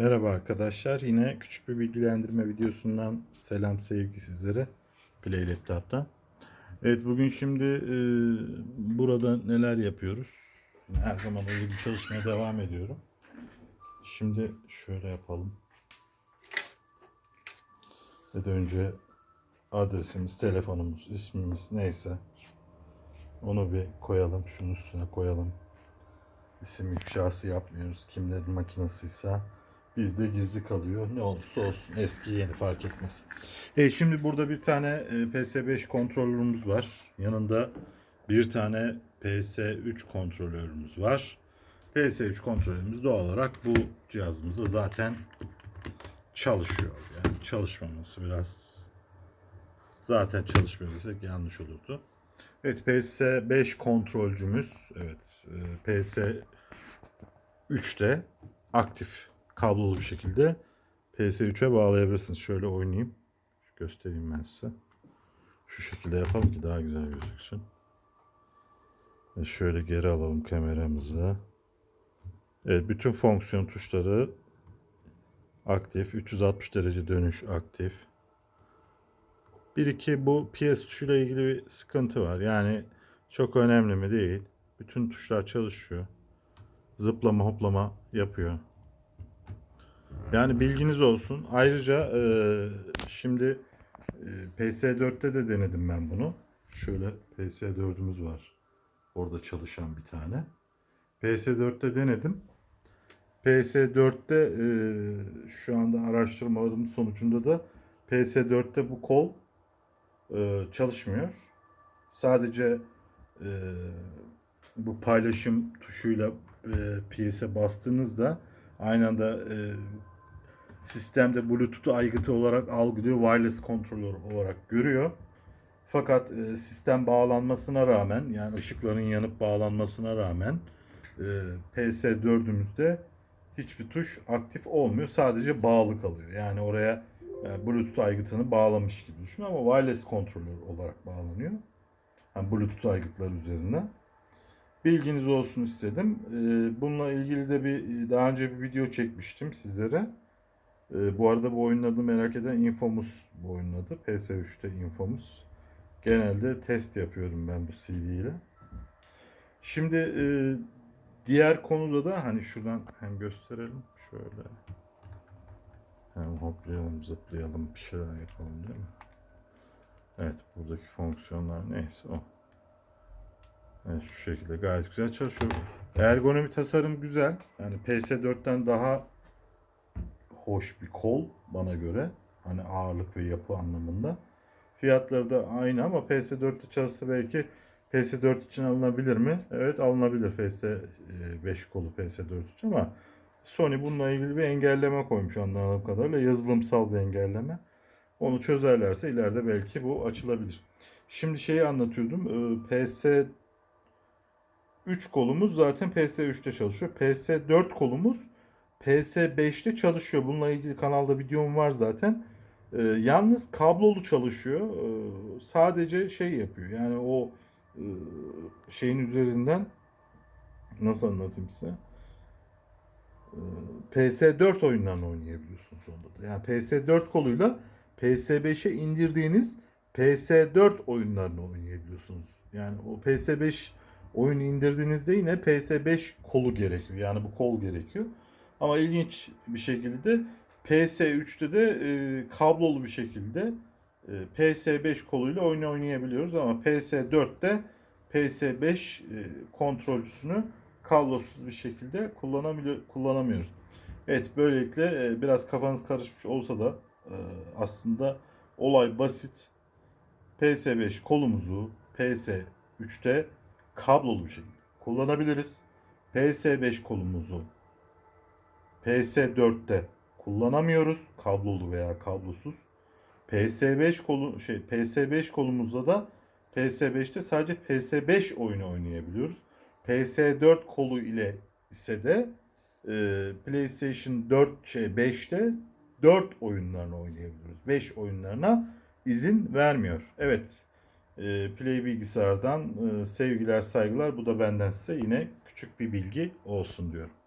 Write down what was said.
Merhaba arkadaşlar. Yine küçük bir bilgilendirme videosundan selam sevgi sizlere. Play Laptop'tan. Evet bugün şimdi e, burada neler yapıyoruz? Her zaman olduğu gibi çalışmaya devam ediyorum. Şimdi şöyle yapalım. Ve önce adresimiz, telefonumuz, ismimiz neyse onu bir koyalım. Şunun üstüne koyalım. İsim ifşası yapmıyoruz. Kimlerin makinasıysa bizde gizli kalıyor. Ne olursa olsun eski yeni fark etmez. Evet şimdi burada bir tane e, PS5 kontrolörümüz var. Yanında bir tane PS3 kontrolörümüz var. PS3 kontrolörümüz doğal olarak bu cihazımızda zaten çalışıyor. Yani çalışmaması biraz zaten çalışmıyor desek yanlış olurdu. Evet PS5 kontrolcümüz evet e, PS3'te aktif kablolu bir şekilde PS3'e bağlayabilirsiniz. Şöyle oynayayım. Göstereyim ben size. Şu şekilde yapalım ki daha güzel gözüksün. Ve şöyle geri alalım kameramızı. Evet bütün fonksiyon tuşları aktif. 360 derece dönüş aktif. Bir iki bu PS tuşuyla ilgili bir sıkıntı var. Yani çok önemli mi değil. Bütün tuşlar çalışıyor. Zıplama hoplama yapıyor. Yani bilginiz olsun. Ayrıca e, şimdi e, PS4'te de denedim ben bunu. Şöyle PS4'ümüz var. Orada çalışan bir tane. PS4'te denedim. PS4'te e, şu anda araştırmalarım sonucunda da PS4'te bu kol e, çalışmıyor. Sadece e, bu paylaşım tuşuyla e, PS'e bastığınızda aynı anda e, sistemde Bluetooth aygıtı olarak algılıyor, wireless controller olarak görüyor. Fakat e, sistem bağlanmasına rağmen yani ışıkların yanıp bağlanmasına rağmen e, PS4'ümüzde hiçbir tuş aktif olmuyor. Sadece bağlı kalıyor. Yani oraya yani Bluetooth aygıtını bağlamış gibi düşün ama wireless controller olarak bağlanıyor. Yani Bluetooth aygıtlar üzerinden. Bilginiz olsun istedim. Ee, Bununla ilgili de bir daha önce bir video çekmiştim sizlere. Ee, Bu arada bu oyunun adı merak eden Infamous bu oyunun adı. PS3'te Infamous. Genelde test yapıyorum ben bu CD ile. Şimdi e, diğer konuda da hani şuradan hem gösterelim şöyle. Hem hoplayalım, zıplayalım, bir şeyler yapalım değil mi? Evet, buradaki fonksiyonlar neyse o. Evet, şu şekilde gayet güzel çalışıyor. Ergonomi tasarım güzel. Yani PS4'ten daha hoş bir kol bana göre. Hani ağırlık ve yapı anlamında. Fiyatları da aynı ama PS4'te çalışsa belki PS4 için alınabilir mi? Evet alınabilir PS5 kolu PS4 için ama Sony bununla ilgili bir engelleme koymuş anladığım kadarıyla. Yazılımsal bir engelleme. Onu çözerlerse ileride belki bu açılabilir. Şimdi şeyi anlatıyordum. Ee, PS 3 kolumuz zaten PS3'te çalışıyor. PS4 kolumuz PS5'te çalışıyor. Bununla ilgili kanalda videom var zaten. Ee, yalnız kablolu çalışıyor. Ee, sadece şey yapıyor. Yani o e, şeyin üzerinden nasıl anlatayım size? PS4 oyunlarını oynayabiliyorsun sonunda da. Yani PS4 koluyla PS5'e indirdiğiniz PS4 oyunlarını oynayabiliyorsunuz. Yani o PS5 oyunu indirdiğinizde yine PS5 kolu gerekiyor. Yani bu kol gerekiyor. Ama ilginç bir şekilde PS3'te de e, kablolu bir şekilde e, PS5 koluyla oyun oynayabiliyoruz ama PS4'te PS5 e, kontrolcüsünü kablosuz bir şekilde kullanamıyoruz. Evet böylelikle e, biraz kafanız karışmış olsa da e, aslında olay basit. PS5 kolumuzu PS3'te kablolu bir şekilde kullanabiliriz. PS5 kolumuzu PS4'te kullanamıyoruz. Kablolu veya kablosuz. PS5 kolu şey PS5 kolumuzda da PS5'te sadece PS5 oyunu oynayabiliyoruz. PS4 kolu ile ise de e, PlayStation 4 şey 5'te 4 oyunlarını oynayabiliyoruz. 5 oyunlarına izin vermiyor. Evet. E, Play bilgisayardan e, sevgiler saygılar. Bu da benden size yine küçük bir bilgi olsun diyorum.